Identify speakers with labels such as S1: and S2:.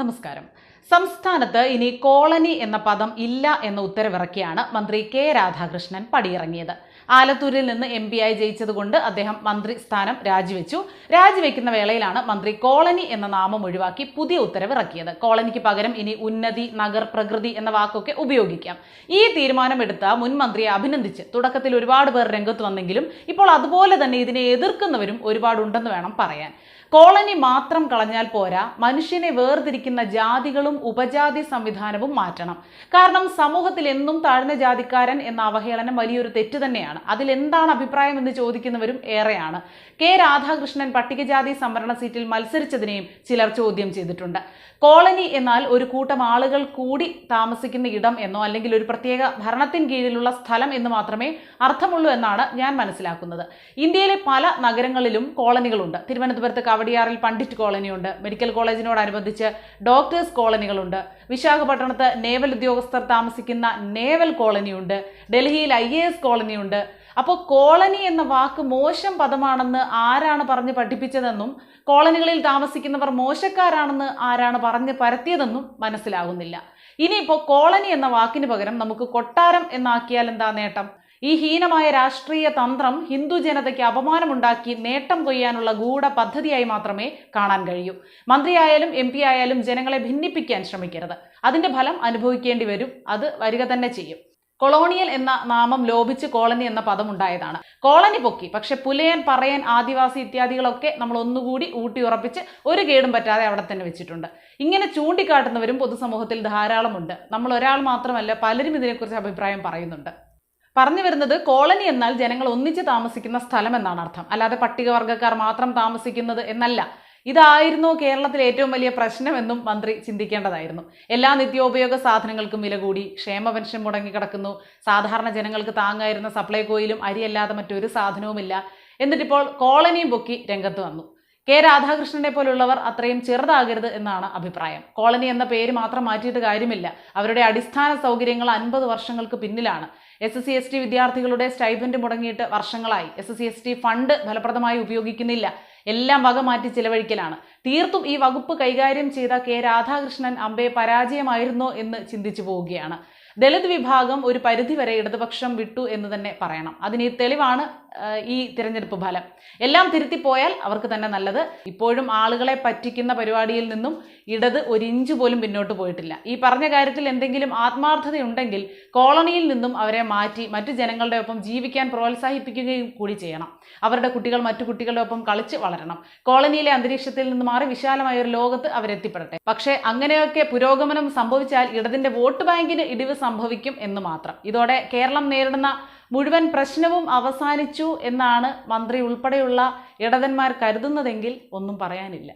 S1: നമസ്കാരം. സംസ്ഥാനത്ത് ഇനി കോളനി എന്ന പദം ഇല്ല എന്ന ഉത്തരവിറക്കിയാണ് മന്ത്രി കെ രാധാകൃഷ്ണൻ പടിയിറങ്ങിയത്. ആലത്തൂരിൽ നിന്ന് എം പി ആയി ജയിച്ചതുകൊണ്ട് അദ്ദേഹം മന്ത്രി സ്ഥാനം രാജിവെച്ചു. രാജിവെക്കുന്ന വേളയിലാണ് മന്ത്രി കോളനി എന്ന നാമം ഒഴിവാക്കി പുതിയ ഉത്തരവിറക്കിയത്. കോളനിക്ക് പകരം ഇനി ഉന്നതി നഗർ പ്രകൃതി എന്ന വാക്കൊക്കെ ഉപയോഗിക്കാം. ഈ തീരുമാനമെടുത്ത മുൻ മന്ത്രിയെ അഭിനന്ദിച്ച് തുടക്കത്തിൽ ഒരുപാട് പേർ രംഗത്ത് വന്നെങ്കിലും ഇപ്പോൾ അതുപോലെ തന്നെ ഇതിനെ എതിർക്കുന്നവരും ഒരുപാടുണ്ടെന്ന് വേണം പറയാൻ. കോളനി മാത്രം കളഞ്ഞാൽ പോരാ. മനുഷ്യനെ വേർതിരിക്കുന്ന ജാതികളും ഉപജാതി സംവിധാനവും മാറ്റണം. കാരണം സമൂഹത്തിൽ എന്നും താഴ്ന്ന ജാതിക്കാരൻ എന്ന അവഹേളനം വലിയൊരു തെറ്റ് തന്നെയാണ്. അതിൽ എന്താണ് അഭിപ്രായം എന്ന് ചോദിക്കുന്നവരും ഏറെയാണ്. കെ രാധാകൃഷ്ണൻ പട്ടികജാതി സംവരണ സീറ്റിൽ മത്സരിച്ചതിനെയും ചിലർ ചോദ്യം ചെയ്തിട്ടുണ്ട്. കോളനി എന്നാൽ ഒരു കൂട്ടം ആളുകൾ കൂടി താമസിക്കുന്ന ഇടം എന്നോ അല്ലെങ്കിൽ ഒരു പ്രത്യേക ഭരണത്തിന് കീഴിലുള്ള സ്ഥലം എന്ന് മാത്രമേ അർത്ഥമുള്ളൂ എന്നാണ് ഞാൻ മനസ്സിലാക്കുന്നത്. ഇന്ത്യയിലെ പല നഗരങ്ങളിലും കോളനികളുണ്ട്. തിരുവനന്തപുരത്ത് കവടിയാറിൽ പണ്ഡിറ്റ് കോളനിയുണ്ട്. മെഡിക്കൽ കോളേജിനോടനുബന്ധിച്ച് ഡോക്ടേഴ്സ് കോളനികളുണ്ട്. വിശാഖപട്ടണത്ത് നേവൽ ഉദ്യോഗസ്ഥർ താമസിക്കുന്ന നേവൽ കോളനിയുണ്ട്. ഡൽഹിയിൽ ഐ എ എസ് കോളനിയുണ്ട്. അപ്പോൾ കോളനി എന്ന വാക്ക് മോശം പദമാണെന്ന് ആരാണ് പറഞ്ഞ് പഠിപ്പിച്ചതെന്നും കോളനികളിൽ താമസിക്കുന്നവർ മോശക്കാരാണെന്ന് ആരാണ് പറഞ്ഞ് പരത്തിയതെന്നും മനസ്സിലാകുന്നില്ല. ഇനിയിപ്പോൾ കോളനി എന്ന വാക്കിന് പകരം നമുക്ക് കൊട്ടാരം എന്നാക്കിയാൽ എന്താ നേട്ടം? ഈ ഹീനമായ രാഷ്ട്രീയ തന്ത്രം ഹിന്ദു ജനതയ്ക്ക് അപമാനമുണ്ടാക്കി നേട്ടം കൊയ്യാനുള്ള ഗൂഢ പദ്ധതിയായി മാത്രമേ കാണാൻ കഴിയൂ. മന്ത്രിയായാലും എം പി ആയാലും ജനങ്ങളെ ഭിന്നിപ്പിക്കാൻ ശ്രമിക്കരുത്. അതിന്റെ ഫലം അനുഭവിക്കേണ്ടി വരും. അത് വരിക തന്നെ ചെയ്യും. കൊളോണിയൽ എന്ന നാമം ലോപിച്ച് കോളനി എന്ന പദം ഉണ്ടായതാണ് കോളനി പൊക്കി. പക്ഷെ പുലയൻ പറയൻ ആദിവാസി ഇത്യാദികളൊക്കെ നമ്മൾ ഒന്നുകൂടി ഊട്ടി ഉറപ്പിച്ച് ഒരു കേടും പറ്റാതെ അവിടെ തന്നെ വെച്ചിട്ടുണ്ട്. ഇങ്ങനെ ചൂണ്ടിക്കാട്ടുന്നവരും പൊതുസമൂഹത്തിൽ ധാരാളമുണ്ട്. നമ്മൾ ഒരാൾ മാത്രമല്ല പലരും ഇതിനെക്കുറിച്ച് അഭിപ്രായം പറയുന്നുണ്ട്. പറഞ്ഞു വരുന്നത് കോളനി എന്നാൽ ജനങ്ങൾ ഒന്നിച്ച് താമസിക്കുന്ന സ്ഥലം എന്നാണ് അർത്ഥം. അല്ലാതെ പട്ടികവർഗക്കാർ മാത്രം താമസിക്കുന്നത് എന്നല്ല. ഇതായിരുന്നു കേരളത്തിലെ ഏറ്റവും വലിയ പ്രശ്നമെന്നും മന്ത്രി ചിന്തിക്കേണ്ടതായിരുന്നു. എല്ലാ നിത്യോപയോഗ സാധനങ്ങൾക്കും വില കൂടി. ക്ഷേമ പെൻഷൻ മുടങ്ങിക്കിടക്കുന്നു സാധാരണ ജനങ്ങൾക്ക് താങ്ങായിരുന്ന സപ്ലൈകോയിലും അരിയല്ലാതെ മറ്റൊരു സാധനവുമില്ല. എന്നിട്ടിപ്പോൾ കോളനിയും പൊക്കി രംഗത്ത് വന്നു. കെ രാധാകൃഷ്ണനെ പോലുള്ളവർ അത്രയും ചെറുതാകരുത് എന്നാണ് അഭിപ്രായം. കോളനി എന്ന പേര് മാത്രം മാറ്റിയിട്ട് കാര്യമില്ല. അവരുടെ അടിസ്ഥാന സൗകര്യങ്ങൾ അൻപത് വർഷങ്ങൾക്ക് പിന്നിലാണ്. എസ് സി എസ് ടി വിദ്യാർത്ഥികളുടെ സ്റ്റൈപ്പൻഡ് മുടങ്ങിയിട്ട് വർഷങ്ങളായി. S C S T fund ഫലപ്രദമായി ഉപയോഗിക്കുന്നില്ല. എല്ലാം വക മാറ്റി ചിലവഴിക്കലാണ്. തീർത്തും ഈ വകുപ്പ് കൈകാര്യം ചെയ്ത കെ രാധാകൃഷ്ണൻ അമ്പയെ പരാജയമായിരുന്നോ എന്ന് ചിന്തിച്ചു പോവുകയാണ്. ദളിത് വിഭാഗം ഒരു പരിധിവരെ ഇടതുപക്ഷം വിട്ടു എന്ന് തന്നെ പറയണം. അതിന് തെളിവാണ് ഈ തിരഞ്ഞെടുപ്പ് ഫലം. എല്ലാം തിരുത്തിപ്പോയാൽ അവർക്ക് തന്നെ നല്ലത്. ഇപ്പോഴും ആളുകളെ പറ്റിക്കുന്ന പരിപാടിയിൽ നിന്നും ഇടത് ഒരു ഇഞ്ച് പോലും പിന്നോട്ട് പോയിട്ടില്ല. ഈ പറഞ്ഞ കാര്യത്തിൽ എന്തെങ്കിലും ആത്മാർത്ഥതയുണ്ടെങ്കിൽ കോളനിയിൽ നിന്നും അവരെ മാറ്റി മറ്റു ജനങ്ങളുടെ ഒപ്പം ജീവിക്കാൻ പ്രോത്സാഹിപ്പിക്കുകയും കൂടി ചെയ്യണം. അവരുടെ കുട്ടികൾ മറ്റു കുട്ടികളുടെ ഒപ്പം കളിച്ച് വളരണം. കോളനിയിലെ അന്തരീക്ഷത്തിൽ നിന്ന് മാറി വിശാലമായ ഒരു ലോകത്ത് അവരെത്തിപ്പെടട്ടെ. പക്ഷേ അങ്ങനെയൊക്കെ പുരോഗമനം സംഭവിച്ചാൽ ഇടതിന്റെ വോട്ട് ബാങ്കിന് ഇടിവ് സംഭവിക്കും എന്ന് മാത്രം. ഇതോടെ കേരളം നേരിടുന്ന മുഴുവൻ പ്രശ്നവും അവസാനിച്ചു എന്നാണ് മന്ത്രി ഉൾപ്പെടെയുള്ള ഇടതന്മാർ കരുതുന്നതെങ്കിൽ ഒന്നും പറയാനില്ല.